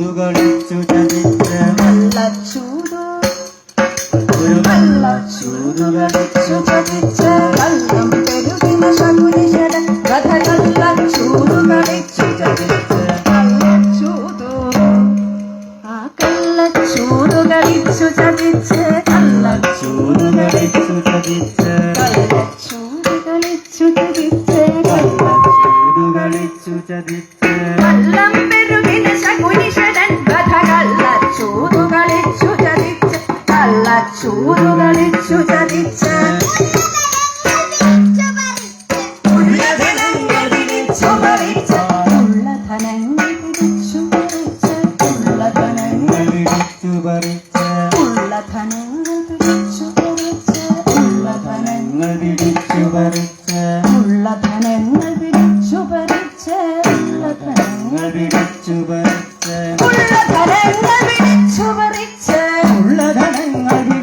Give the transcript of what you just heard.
മുതുകളിൽ പറിച്ച ഉള്ള ധനങ്ങൾ പിടിച്ചു പറിച്ച ഉള്ള ധനങ്ങൾ പിടിച്ചു പറിച്ച ഉള്ള ധനങ്ങൾ പിടിച്ചു പറിച്ച ഉള്ള ധനങ്ങൾ പിടിച്ചു ഉള്ള ധനങ്ങൾ